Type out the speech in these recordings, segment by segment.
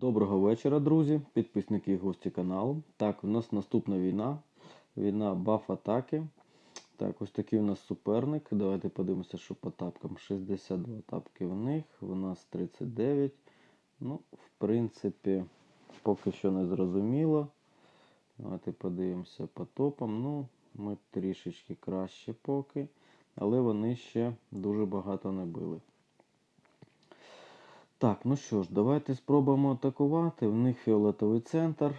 Доброго вечора, друзі, підписники і гості каналу. Так, у нас наступна війна. Війна баф атаки. Так, ось такий у нас суперник. Давайте подивимося, що по тапкам. 62 тапки в них, у нас 39. Ну, в принципі, поки що не зрозуміло. Давайте подивимося по топам. Ну, ми трішечки краще поки. Але вони ще дуже багато не били. Так, ну що ж, давайте спробуємо атакувати. В них фіолетовий центр.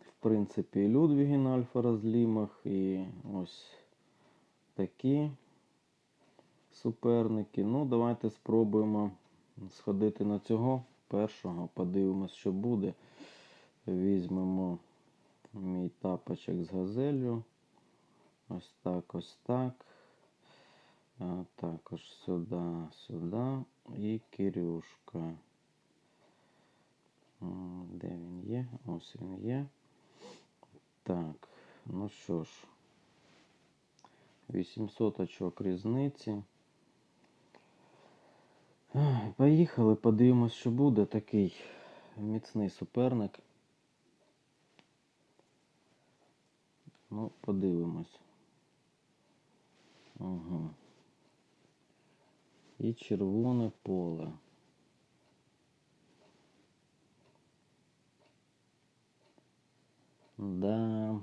В принципі, і Людвіги на альфа розлімах. І ось такі суперники. Ну, давайте спробуємо сходити на цього першого. Подивимось, що буде. Візьмемо мій тапочок з газелью. Ось так, ось так. А також сюди, сюди і Кирюшка. Де він є? Ось він є. Так, ну що ж, 800 очок різниці. Поїхали, подивимось, що буде такий міцний суперник. Ну, подивимось. Ага. І червоне поле. Да.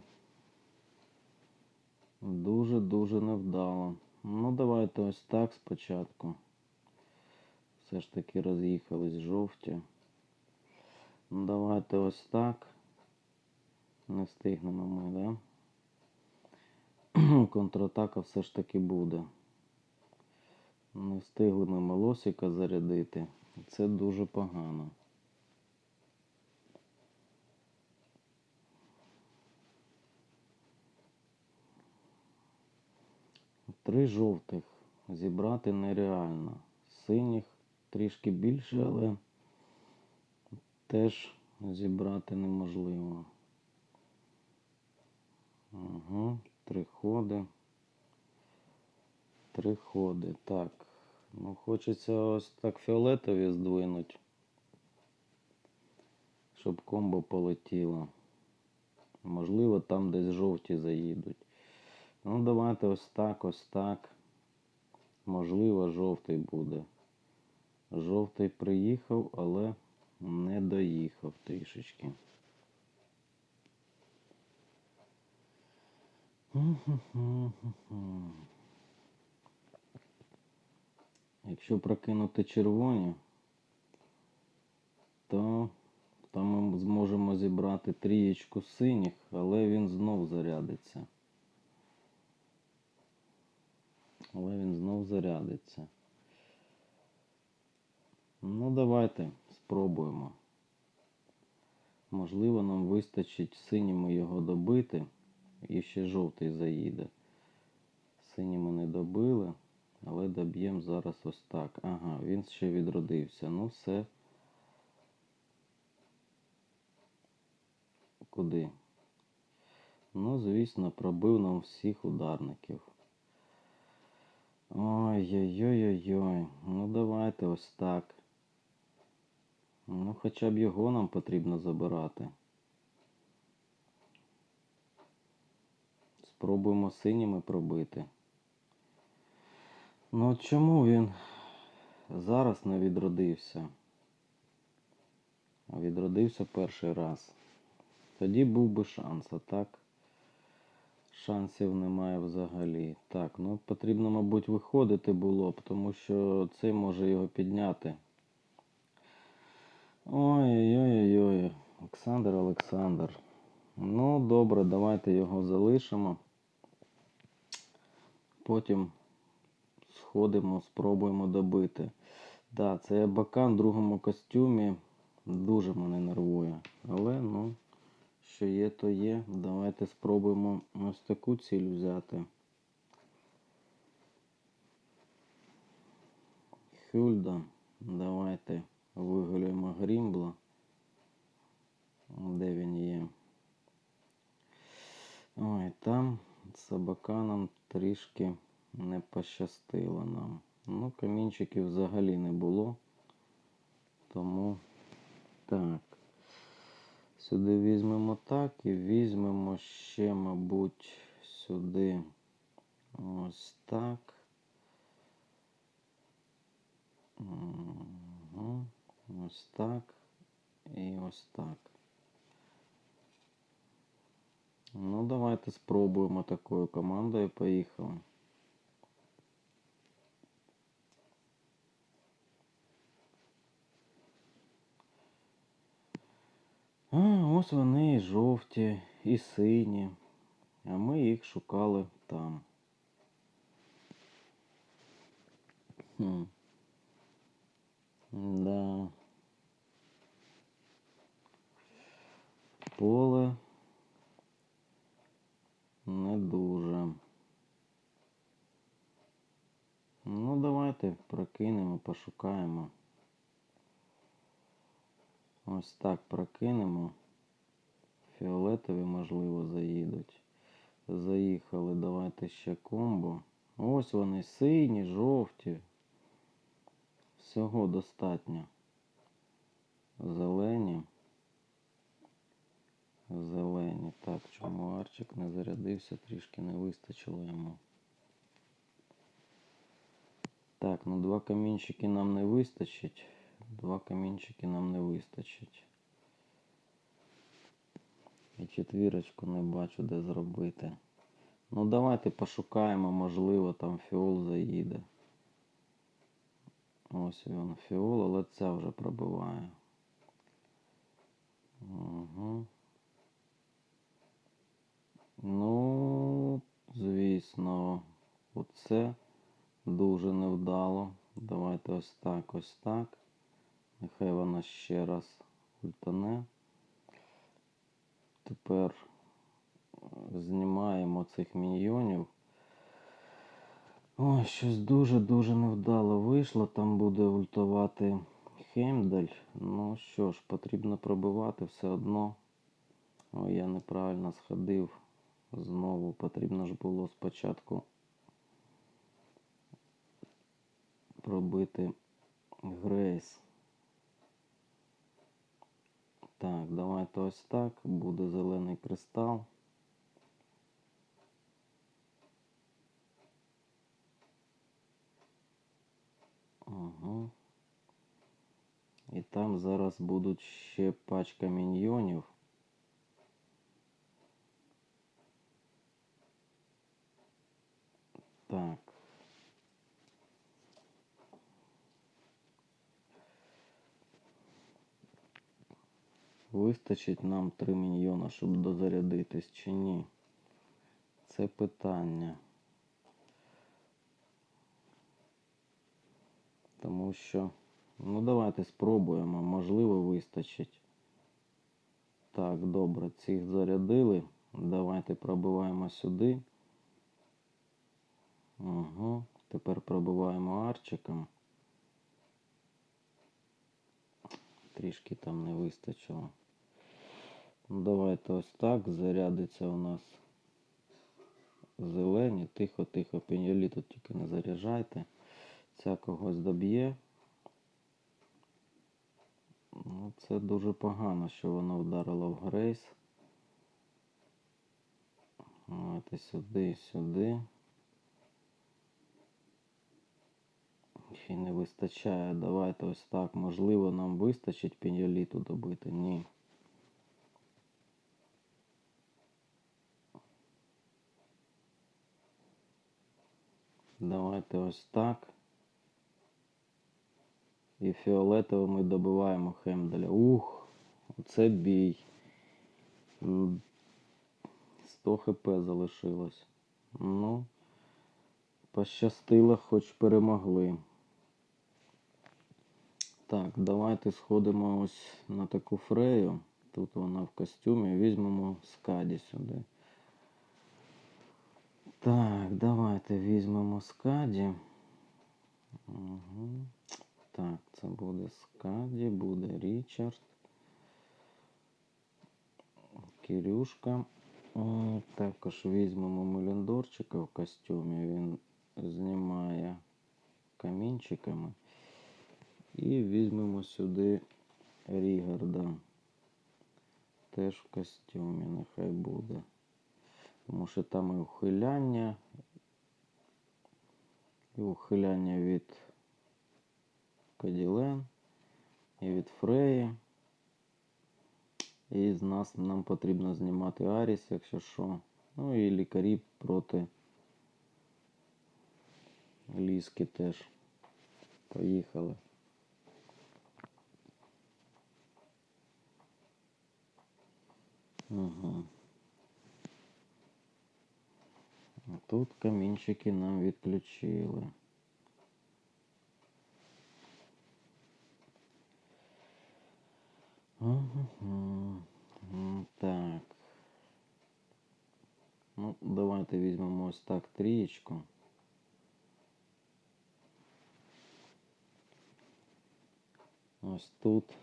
Дуже-дуже невдало. Ну, давайте ось так спочатку. Все ж таки роз'їхались жовті. Ну, давайте ось так. Не встигнемо ми, да? Контратака все ж таки буде. Не встигли ми молосика зарядити. Це дуже погано. Три жовтих зібрати нереально. Синіх трішки більше, але теж зібрати неможливо. Угу, три ходи. Три ходи. Так. Ну, хочеться ось так фіолетові здвинуть. Щоб комбо полетіло. Можливо, там десь жовті заїдуть. Ну, давайте ось так, ось так. Можливо, жовтий буде. Жовтий приїхав, але не доїхав трішечки. Якщо прокинути червоні, то там ми зможемо зібрати трієчку синіх, але він знов зарядиться. Але він знов зарядиться. Ну, давайте спробуємо. Можливо, нам вистачить синіми його добити. І ще жовтий заїде. Сині ми не добили, але доб'ємо зараз ось так. Ага, він ще відродився. Ну все. Куди? Ну, звісно, пробив нам всіх ударників. Ой-ой-ой-ой-ой. Ну давайте ось так. Ну, хоча б його нам потрібно забирати. Спробуємо синіми пробити. Ну чому він зараз не відродився? Відродився перший раз. Тоді був би шанс, а так шансів немає взагалі. Так, ну потрібно, мабуть, виходити було б, тому що цей може його підняти. Ой-ой-ой-ой, Олександр Олександр. Ну, добре, давайте його залишимо. Потім сходимо, спробуємо добити. Так, да, це бакан в другому костюмі. Дуже мене нервує. Але, ну, що є, то є. Давайте спробуємо ось таку ціль взяти. Хюльда. Давайте вигуляємо Грімбла. Де він є? Ой, там собаканам трішки не пощастило нам. Ну, камінчиків взагалі не було. Тому так. Сюди візьмемо так і візьмемо ще, мабуть, сюди ось так. Ось так. І ось так. Ну, давайте спробуємо такою командою. Поїхали. А, ось вони і жовті, і сині. А ми їх шукали там. Хм. Да. Поле не дуже. Ну, давайте прокинемо, пошукаємо. Ось так прокинемо. Фіолетові, можливо, заїдуть. Заїхали, давайте ще комбо. Ось вони сині, жовті. Всього достатньо. Зелені. Зелені. Так, чому арчик не зарядився, трішки не вистачило йому. Так, ну два камінчики нам не вистачить. Два камінчики нам не вистачить. І четвірочку не бачу, де зробити. Ну, давайте пошукаємо, можливо, там фіол заїде. Ось він фіол, але ця вже пробиває. Угу. Ну, звісно, оце дуже невдало. Давайте ось так, ось так. Нехай вона ще раз ультане. Тепер знімаємо цих міньйонів. Ой, щось дуже-дуже невдало вийшло. Там буде ультувати Хеймдаль. Ну що ж, потрібно пробивати все одно. Ой, я неправильно сходив. Знову потрібно ж було спочатку пробити Грейс. Так, давайте ось так. Буде зелений кристал. Ага. І там зараз будуть ще пачка міньйонів. Так. Вистачить нам 3 міньйона, щоб дозарядитись чи ні? Це питання. Тому що, ну давайте спробуємо, можливо, вистачить. Так, добре, цих зарядили. Давайте пробиваємо сюди. Угу. Тепер пробиваємо арчиком. Трішки там не вистачило. Ну, давайте ось так. Зарядиться у нас зелені. Тихо-тихо, пеньолі тут тільки не заряджайте. Ця когось доб'є. Ну, це дуже погано, що воно вдарило в Грейс. Давайте сюди, сюди. Ще не вистачає. Давайте ось так. Можливо, нам вистачить пеньоліту добити. Ні. Давайте ось так. І фіолетово ми добиваємо Хемделя. Ух, це бій. 100 хп залишилось. Ну, пощастило, хоч перемогли. Так, давайте сходимо ось на таку фрею. Тут вона в костюмі. Візьмемо скаді сюди. Так, давайте візьмемо скаді. Угу. Так, це буде скаді, буде Річард. Кирюшка. О, Також візьмемо Меліндорчика в костюмі. Він знімає камінчиками. І візьмемо сюди Рігарда. теж в костюмі нехай буде. Тому що там і ухиляння, і ухиляння від Каділен, і від Фреї. І з нас нам потрібно знімати Аріс, якщо що. Ну і лікарі проти Ліски теж. Поїхали. Угу. А тут камінчики нам відключили. Так. Ну, давайте візьмемо ось так трієчку. Ось тут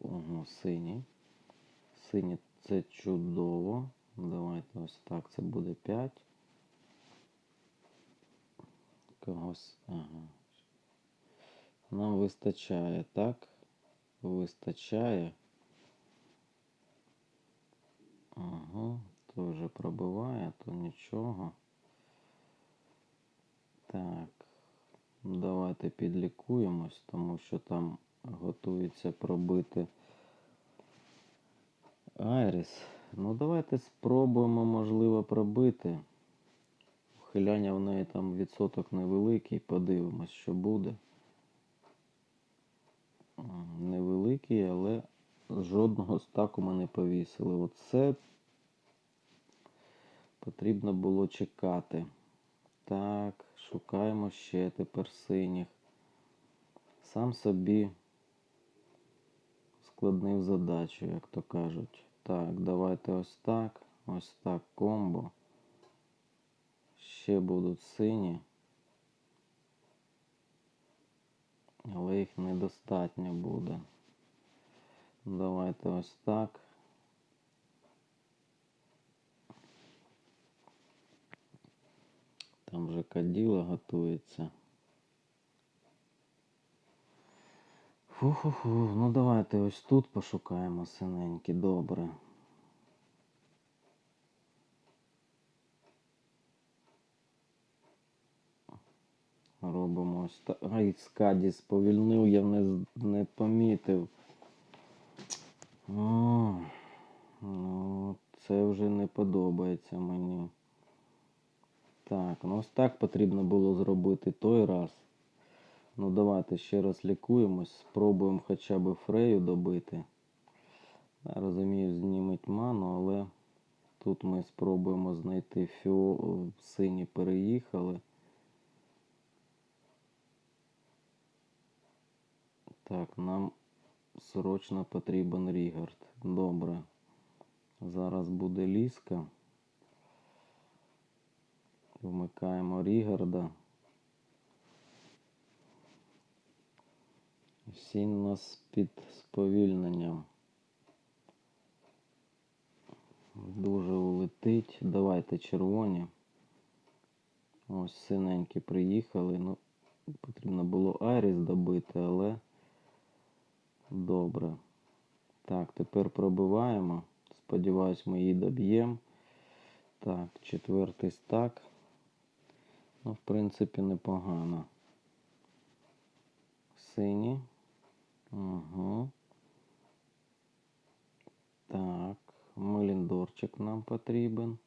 ого, синій. Синій це чудово. Давайте ось так. Це буде 5. Когось. Ага. Нам вистачає, так? Вистачає. Ага, то вже пробиває, то нічого. Так. Давайте підлікуємось, тому що там готується пробити Айріс. Ну, давайте спробуємо, можливо, пробити. Ухиляння в неї там відсоток невеликий. Подивимось, що буде. Невеликий, але жодного стаку ми не повісили. Оце потрібно було чекати. Так, шукаємо ще тепер синіх. Сам собі складнив задачу, як то кажуть. Так, давайте ось так. Ось так комбо. Ще будуть сині. Але їх недостатньо буде. Давайте ось так. Там вже каділа готується. Фу-фу-фу. Ну давайте ось тут пошукаємо синенькі, добре. Робимо ось так. Ай, скаді сповільнив, я не, не помітив. О, ну, це вже не подобається мені. Так, ну ось так потрібно було зробити той раз. Ну давайте ще раз лікуємось, спробуємо хоча б фрею добити. Я розумію, знімуть ману, але тут ми спробуємо знайти фіо... сині переїхали. Так, нам срочно потрібен Рігард. Добре. Зараз буде ліска. Вмикаємо Рігарда. Всі нас під сповільненням. Дуже улетить. Давайте червоні. Ось синенькі приїхали. Ну, потрібно було Айріс добити, але добре. Так, тепер пробиваємо. Сподіваюсь, ми її доб'ємо. Так, четвертий стак. Ну, в принципі, непогано. Сині. Угу. Так, Меліндорчик нам потрібен.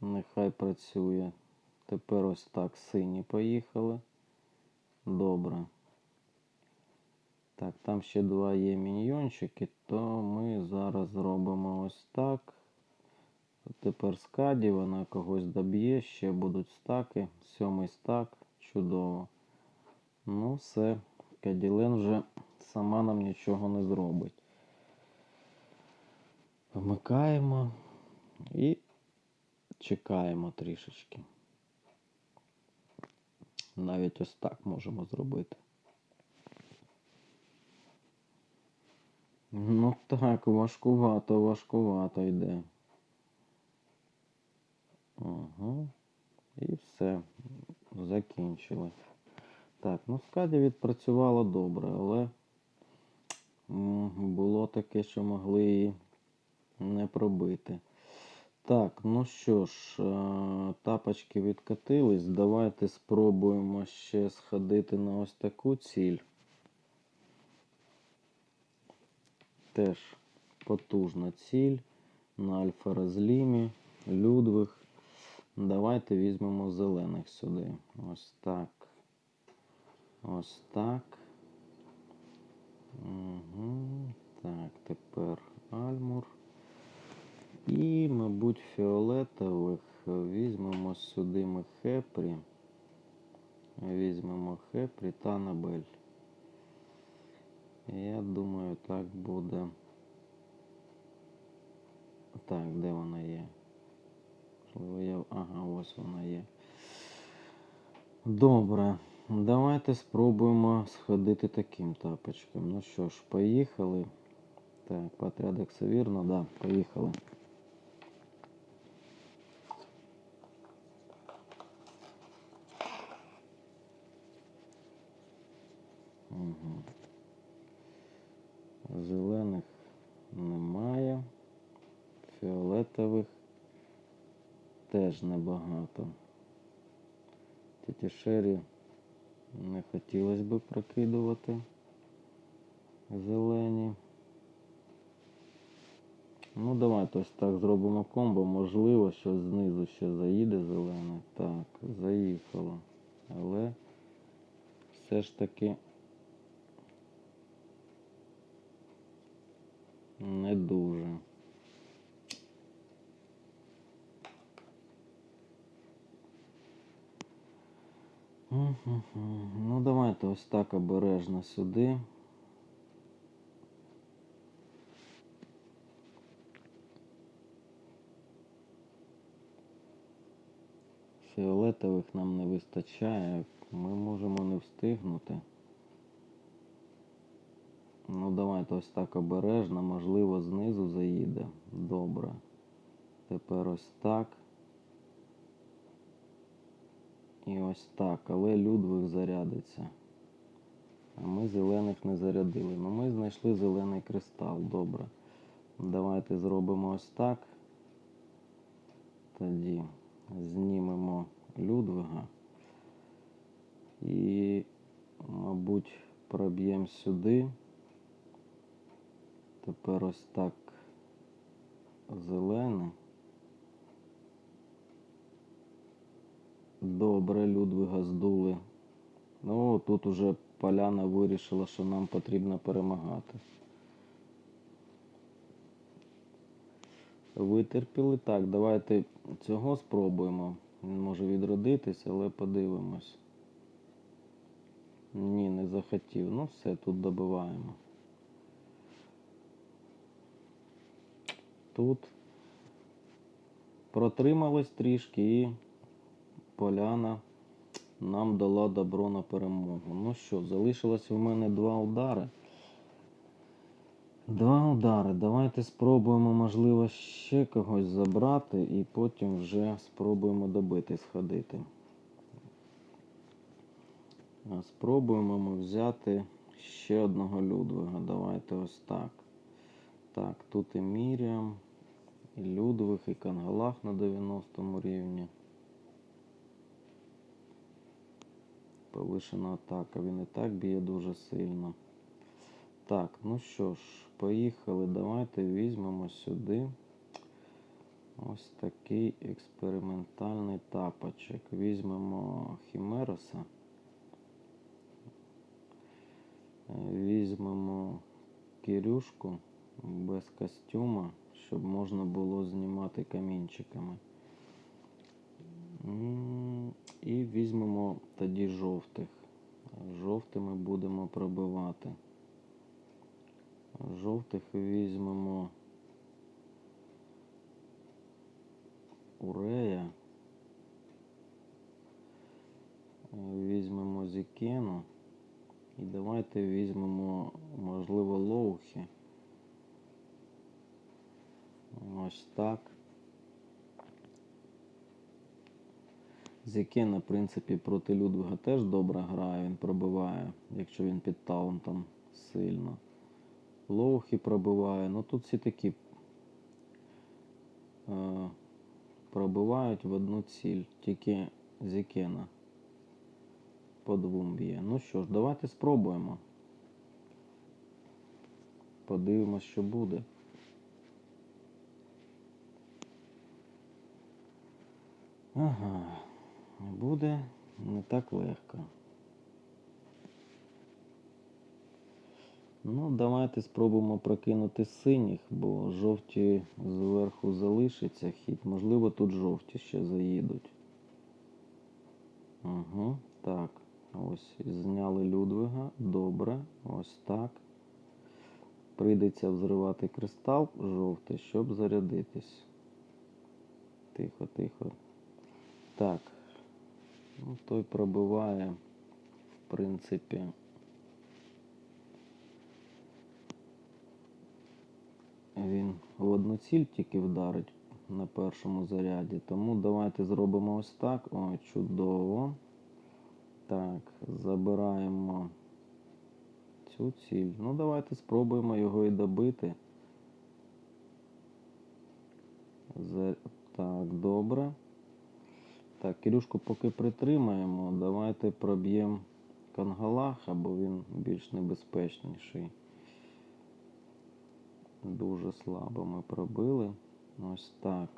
Нехай працює. Тепер ось так сині поїхали. Добре. Так, там ще два є міньйончики, то ми зараз зробимо ось так. Тепер скаді, вона когось доб'є, ще будуть стаки. Сьомий стак, чудово. Ну, все, Каділен вже сама нам нічого не зробить. Вмикаємо і чекаємо трішечки. Навіть ось так можемо зробити. Ну так, важкувато, важкувато йде. Ага. І все. Закінчили. Так, ну скаді відпрацювала добре, але було таке, що могли її не пробити. Так, ну що ж, е, тапочки відкатились. Давайте спробуємо ще сходити на ось таку ціль. Теж потужна ціль на альфа розлімі, Людвиг. Давайте візьмемо зелених сюди. Ось так. Ось так. Угу. Так, тепер Альмур. І, мабуть, фіолетових візьмемо сюди ми Хепрі. Візьмемо Хепрі та Набель. Я думаю, так буде. Так, де вона є? Ага, ось вона є. Добре. Давайте спробуємо сходити таким тапочком. Ну що ж, поїхали. Так, порядок все вірно, да, поїхали. Зелених немає. Фіолетових теж небагато. Тіті Шері не хотілося би прокидувати зелені. Ну, давайте ось так зробимо комбо. Можливо, що знизу ще заїде зелене. Так, заїхало. Але все ж таки не дуже. Ну, давайте ось так обережно сюди. Фіолетових нам не вистачає, ми можемо не встигнути. Ну, давайте ось так обережно, можливо, знизу заїде. Добре. Тепер ось так. І ось так. Але Людвиг зарядиться. А ми зелених не зарядили. Ну ми знайшли зелений кристал. Добре. Давайте зробимо ось так. Тоді знімемо Людвига. І, мабуть, проб'ємо сюди. Тепер ось так зелений. Добре, Людвига здули. Ну, тут уже поляна вирішила, що нам потрібно перемагати. Витерпіли. Так, давайте цього спробуємо. Він може відродитись, але подивимось. Ні, не захотів. Ну все, тут добиваємо. Тут протримались трішки і поляна нам дала добро на перемогу. Ну що, залишилось у мене два удари. Два удари. Давайте спробуємо, можливо, ще когось забрати і потім вже спробуємо добити, сходити. Спробуємо ми взяти ще одного Людвига. Давайте ось так. Так, тут і Міріам, і Людвиг, і Кангалах на 90 рівні. Повишена атака. Він і так б'є дуже сильно. Так, ну що ж, поїхали. Давайте візьмемо сюди ось такий експериментальний тапочок. Візьмемо Хімероса. Е, Візьмемо Кирюшку без костюма, щоб можна було знімати камінчиками. І візьмемо тоді жовтих. Жовтими будемо пробивати. Жовтих візьмемо Урея. Візьмемо Зікену. І давайте візьмемо, можливо, Лоухі. Ось так. Зікена, в принципі, проти Людвига теж добре грає, він пробиває, якщо він під таунтом сильно. Лоухі пробиває. Ну тут всі такі е, пробивають в одну ціль. Тільки Зікена по двом б'є. Ну що ж, давайте спробуємо. Подивимось, що буде. Ага, буде не так легко. Ну, давайте спробуємо прокинути синіх, бо жовті зверху залишиться хід. Можливо, тут жовті ще заїдуть. Угу, так. Ось зняли Людвига. Добре. Ось так. Прийдеться взривати кристал жовтий, щоб зарядитись. Тихо, тихо. Так. Ну, той пробиває, в принципі. Він в одну ціль тільки вдарить на першому заряді. Тому давайте зробимо ось так. Ой, чудово. Так, забираємо цю ціль. Ну, давайте спробуємо його і добити. Так, добре. Так, Кирюшку поки притримаємо. Давайте проб'ємо Кангалаха, бо він більш небезпечніший. Дуже слабо ми пробили. Ось так.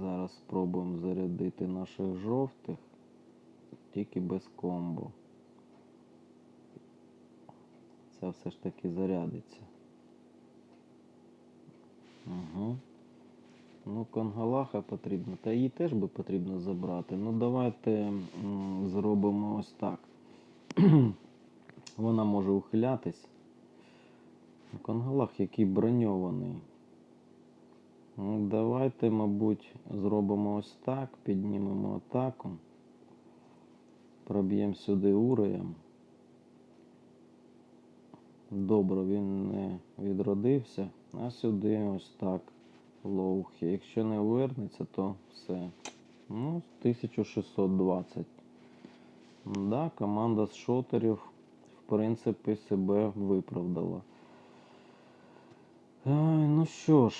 Зараз спробуємо зарядити наших жовтих, тільки без комбо. Це все ж таки зарядиться. Угу. Ну, Конгалаха потрібно. Та її теж би потрібно забрати. Ну, давайте зробимо ось так. Вона може ухилятись. Конгалах, який броньований. Ну, давайте, мабуть, зробимо ось так, піднімемо атаку. Проб'ємо сюди уреєм. Добре, він не відродився. А сюди ось так. Лоухи. Якщо не повернеться, то все. Ну, 1620. Да, команда з шотерів, в принципі, себе виправдала. Ай, ну що ж,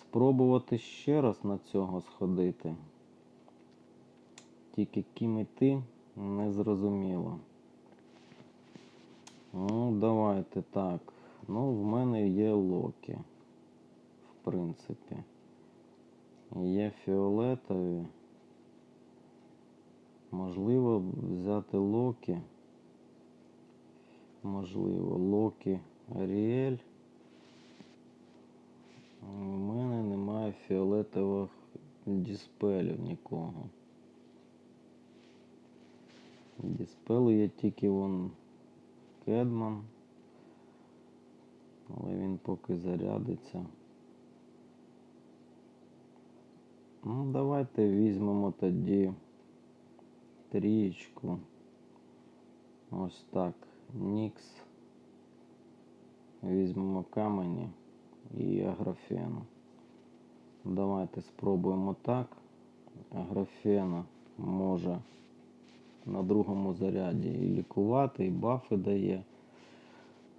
спробувати ще раз на цього сходити. Тільки ким іти не зрозуміло. Ну, давайте так. Ну, в мене є локі. В принципі. Є фіолетові. Можливо, взяти Локі. Можливо, Локі Аріель. У мене немає фіолетових діспелів нікого. Діспели є тільки вон Кедман. Але він поки зарядиться. Ну, давайте візьмемо тоді трієчку. Ось так. Нікс. Візьмемо камені і аграфену. Давайте спробуємо так. Аграфена може на другому заряді і лікувати, і бафи дає.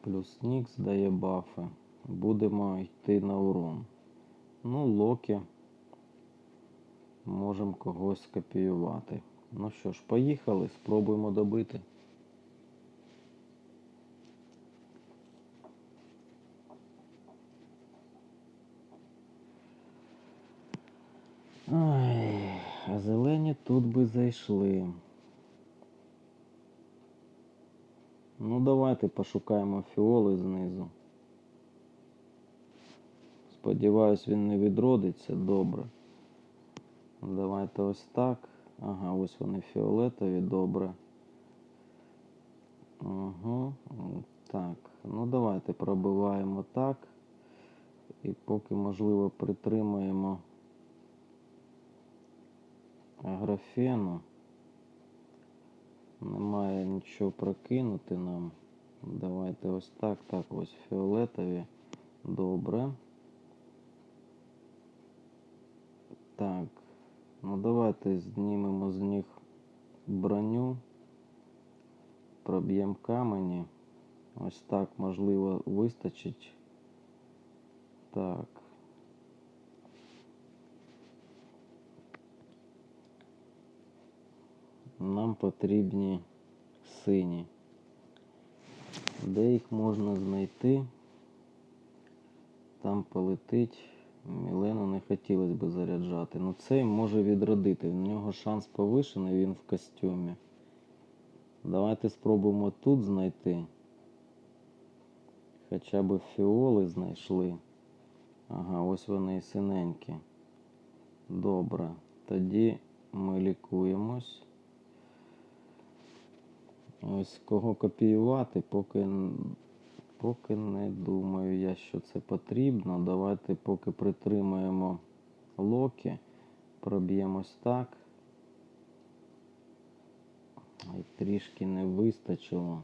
Плюс Нікс дає бафи. Будемо йти на урон. Ну, Локі. Можемо когось скопіювати. Ну що ж, поїхали, спробуємо добити. Ай, а зелені тут би зайшли. Ну, давайте пошукаємо фіоли знизу. Сподіваюсь, він не відродиться добре. Давайте ось так. Ага, ось вони фіолетові, добре. Угу. Так, ну давайте пробиваємо так. І поки можливо притримаємо графену. Немає нічого прокинути нам. Давайте ось так. Так, ось фіолетові. Добре. Так. Ну давайте знімемо з них броню. Проб'ємо камені. Ось так, можливо, вистачить. Так. Нам потрібні сині. Де їх можна знайти? Там полетить. Мілену не хотілося б заряджати. Ну цей може відродити. В нього шанс повишений, він в костюмі. Давайте спробуємо тут знайти. Хоча б фіоли знайшли. Ага, ось вони і синенькі. Добре. Тоді ми лікуємось. Ось кого копіювати, поки, поки не думаю я, що це потрібно. Давайте поки притримаємо локи, проб'ємось так. Ай, трішки не вистачило.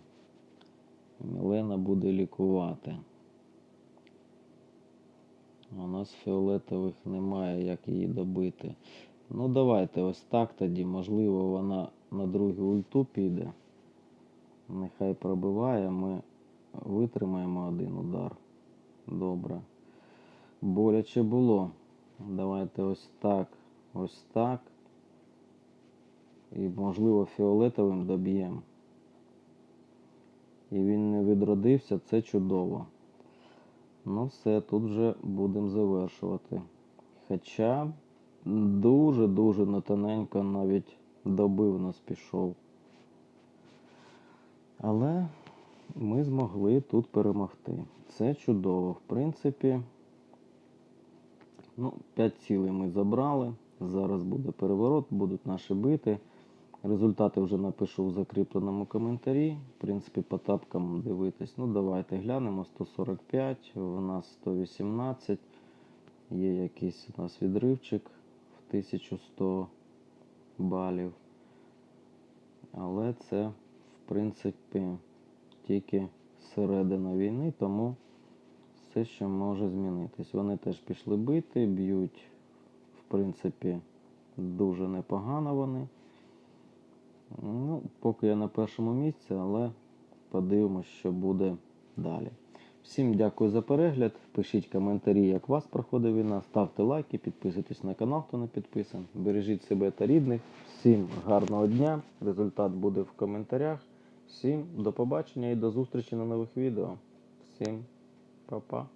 Мілена буде лікувати. У нас фіолетових немає, як її добити. Ну давайте ось так тоді. Можливо, вона на другу ульту піде. Нехай пробиває, ми витримаємо один удар. Добре. Боляче було. Давайте ось так, ось так. І, можливо, фіолетовим доб'ємо. І він не відродився, це чудово. Ну все, тут вже будемо завершувати. Хоча дуже-дуже натоненько навіть добив нас пішов. Але ми змогли тут перемогти. Це чудово. В принципі, ну, 5 цілей ми забрали. Зараз буде переворот, будуть наші бити. Результати вже напишу в закріпленому коментарі. В принципі, по тапкам дивитись. Ну, давайте глянемо. 145, у нас 118. Є якийсь у нас відривчик в 1100 балів. Але це, принципі, тільки середина війни, тому все ще може змінитись. Вони теж пішли бити, б'ють, в принципі, дуже непогано вони. Ну, поки я на першому місці, але подивимось, що буде далі. Всім дякую за перегляд. Пишіть коментарі, як вас проходить війна. Ставте лайки, підписуйтесь на канал, хто не підписаний. Бережіть себе та рідних. Всім гарного дня. Результат буде в коментарях. Всім до побачення і до зустрічі на нових відео. Всім па-па.